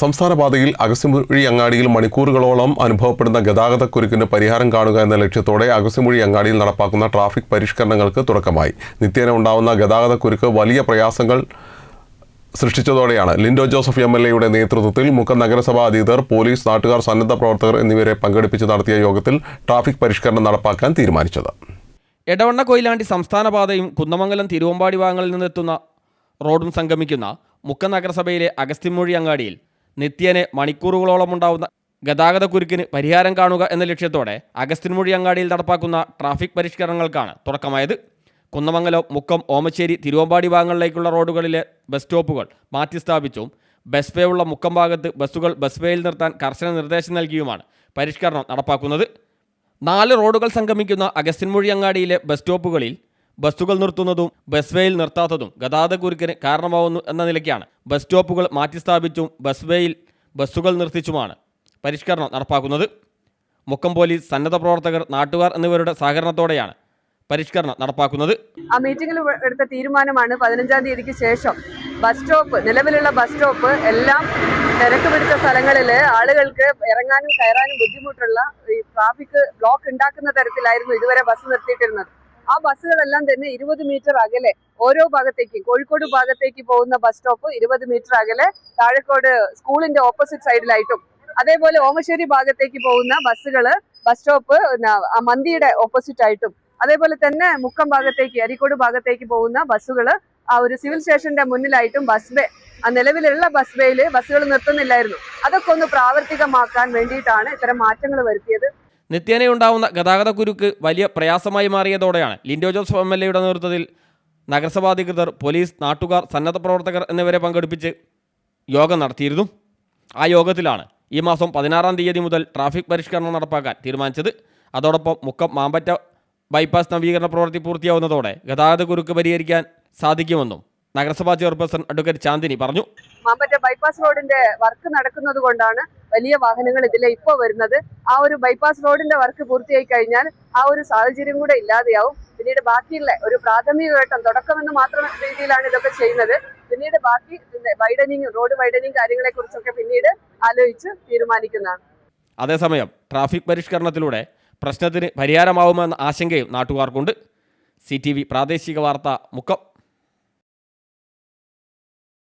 സംസ്ഥാന പാതയിൽ അഗസ്യമൊഴി അങ്ങാടിയിൽ മണിക്കൂറുകളോളം അനുഭവപ്പെടുന്ന ഗതാഗതക്കുരുക്കിന് പരിഹാരം കാണുക എന്ന ലക്ഷ്യത്തോടെ അഗസ്യമൊഴി അങ്ങാടിയിൽ നടപ്പാക്കുന്ന ട്രാഫിക് പരിഷ്കരണങ്ങൾക്ക് തുടക്കമായി. നിത്യേന ഉണ്ടാവുന്ന ഗതാഗതക്കുരുക്ക് വലിയ പ്രയാസങ്ങൾ സൃഷ്ടിച്ചതോടെയാണ്. ലിൻഡോ ജോസഫ് എം എൽ എയുടെ നേതൃത്വത്തിൽ മുഖ നഗരസഭാ അധികൃതർ പോലീസ് നാട്ടുകാർ സന്നദ്ധ പ്രവർത്തകർ എന്നിവരെ പങ്കെടുപ്പിച്ച് നടത്തിയ യോഗത്തിൽ ട്രാഫിക് പരിഷ്കരണം നടപ്പാക്കാൻ തീരുമാനിച്ചത്. എടവണ്ണ കൊയിലാണ്ടി സംസ്ഥാന പാതയും കുന്നമംഗലം തിരുവമ്പാടി ഭാഗങ്ങളിൽ നിന്നെത്തുന്ന റോഡും സംഗമിക്കുന്ന മുക്ക നഗരസഭയിലെ അഗസ്തിമൊഴി അങ്ങാടിയിൽ നിത്യേനെ മണിക്കൂറുകളോളം ഉണ്ടാവുന്ന ഗതാഗത കുരുക്കിന് പരിഹാരം കാണുക എന്ന ലക്ഷ്യത്തോടെ അഗസ്റ്റിൻമുഴി അങ്ങാടിയിൽ നടപ്പാക്കുന്ന ട്രാഫിക് പരിഷ്കരണങ്ങൾക്കാണ് തുടക്കമായത്. കുന്നമംഗലം മുക്കം ഓമശ്ശേരി തിരുവമ്പാടി ഭാഗങ്ങളിലേക്കുള്ള റോഡുകളിലെ ബസ് സ്റ്റോപ്പുകൾ മാറ്റി സ്ഥാപിച്ചും ബസ് വേ ഉള്ള മുക്കം ഭാഗത്ത് ബസ്സുകൾ ബസ് വേയിൽ നിർത്താൻ കർശന നിർദ്ദേശം നൽകിയുമാണ് പരിഷ്കരണം നടപ്പാക്കുന്നത്. നാല് റോഡുകൾ സംഗമിക്കുന്ന അഗസ്റ്റിൻമൊഴി അങ്ങാടിയിലെ ബസ് സ്റ്റോപ്പുകളിൽ ബസ്സുകൾ നിർത്തുന്നതും ബസ് വേയിൽ നിർത്താത്തതും ഗതാഗതക്കുരുക്കിന് കാരണമാവുന്നു എന്ന നിലയ്ക്കാണ്. ബസ് സ്റ്റോപ്പുകൾ മാറ്റിസ്ഥാപിച്ചും ബസ് വേയിൽ ബസ്സുകൾ നിർത്തിച്ചുമാണ് പരിഷ്കരണം നടപ്പാക്കുന്നത്. മുക്കം പോലീസ് സന്നദ്ധ പ്രവർത്തകർ നാട്ടുകാർ എന്നിവരുടെ സഹകരണത്തോടെയാണ് പരിഷ്കരണം നടപ്പാക്കുന്നത്. ആ മീറ്റിംഗിൽ എടുത്ത തീരുമാനമാണ് പതിനഞ്ചാം തീയതിക്ക് ശേഷം. ബസ് സ്റ്റോപ്പ് നിലവിലുള്ള ബസ് സ്റ്റോപ്പ് എല്ലാം തിരക്ക് പിടിച്ച സ്ഥലങ്ങളിൽ ആളുകൾക്ക് ഇറങ്ങാനും കയറാനും ബുദ്ധിമുട്ടുള്ള ഈ ട്രാഫിക് ബ്ലോക്ക് ഉണ്ടാക്കുന്ന തരത്തിലായിരുന്നു ഇതുവരെ ബസ് നിർത്തിയിട്ടിരുന്നത്. ആ ബസ്സുകളെല്ലാം തന്നെ ഇരുപത് മീറ്റർ അകലെ ഓരോ ഭാഗത്തേക്കും കോഴിക്കോട് ഭാഗത്തേക്ക് പോകുന്ന ബസ് സ്റ്റോപ്പ് ഇരുപത് മീറ്റർ അകലെ താഴെക്കോട് സ്കൂളിന്റെ ഓപ്പോസിറ്റ് സൈഡിലായിട്ടും അതേപോലെ ഓമശ്ശേരി ഭാഗത്തേക്ക് പോകുന്ന ബസ്സുകൾ ബസ് സ്റ്റോപ്പ് മന്തിയുടെ ഓപ്പോസിറ്റ് ആയിട്ടും അതേപോലെ തന്നെ മുക്കം ഭാഗത്തേക്ക് അരിക്കോട് ഭാഗത്തേക്ക് പോകുന്ന ബസ്സുകൾ ആ ഒരു സിവിൽ സ്റ്റേഷന്റെ മുന്നിലായിട്ടും ബസ് ബേ ആ നിലവിലുള്ള ബസ് ബേയിൽ ബസ്സുകൾ നിർത്തുന്നില്ലായിരുന്നു. അതൊക്കെ ഒന്ന് പ്രാവർത്തികമാക്കാൻ വേണ്ടിയിട്ടാണ് ഇത്തരം മാറ്റങ്ങൾ വരുത്തിയത്. നിത്യേനയുണ്ടാവുന്ന ഗതാഗതക്കുരുക്ക് വലിയ പ്രയാസമായി മാറിയതോടെയാണ് ലിൻഡോ ജോസഫ് എം എൽ എയുടെ നേതൃത്വത്തിൽ നഗരസഭാധികൃതർ പോലീസ് നാട്ടുകാർ സന്നദ്ധ പ്രവർത്തകർ എന്നിവരെ പങ്കെടുപ്പിച്ച് യോഗം നടത്തിയിരുന്നു. ആ യോഗത്തിലാണ് ഈ മാസം പതിനാറാം തീയതി മുതൽ ട്രാഫിക് പരിഷ്കരണം നടപ്പാക്കാൻ തീരുമാനിച്ചത്. അതോടൊപ്പം മുക്കം മാമ്പറ്റ ബൈപ്പാസ് നവീകരണ പ്രവൃത്തി പൂർത്തിയാവുന്നതോടെ ഗതാഗത കുരുക്ക് പരിഹരിക്കാൻ സാധിക്കുമെന്നും നഗരസഭാ ചെയർപേഴ്സൺ അഡ്വക്കേറ്റ് ചാന്ദിനി പറഞ്ഞു. മാമ്പറ്റ ബൈപ്പാസ് റോഡിന്റെ വർക്ക് നടക്കുന്നത് കൊണ്ടാണ് വലിയ വാഹനങ്ങൾ ഇതിലെ ഇപ്പോൾ വരുന്നത്. ആ ഒരു ബൈപ്പാസ് റോഡിന്റെ വർക്ക് പൂർത്തിയായി കഴിഞ്ഞാൽ ആ ഒരു സാഹചര്യം കൂടെ ഇല്ലാതെയാവും. പിന്നീട് ബാക്കിയുള്ള ഒരു പ്രാഥമിക ഘട്ടം തുടക്കമെന്ന് മാത്രം രീതിയിലാണ് ഇതൊക്കെ ചെയ്യുന്നത്. പിന്നീട് ബാക്കി വൈഡനിങ് റോഡ് വൈഡനിങ് കാര്യങ്ങളെ കുറിച്ചൊക്കെ പിന്നീട് ആലോചിച്ച് തീരുമാനിക്കുന്നതാണ്. അതേസമയം ട്രാഫിക് പരിഷ്കരണത്തിലൂടെ പ്രശ്നത്തിന് പരിഹാരമാവുമെന്ന ആശങ്കയും നാട്ടുകാർക്കുണ്ട്. സി പ്രാദേശിക വാർത്ത മുക്കം.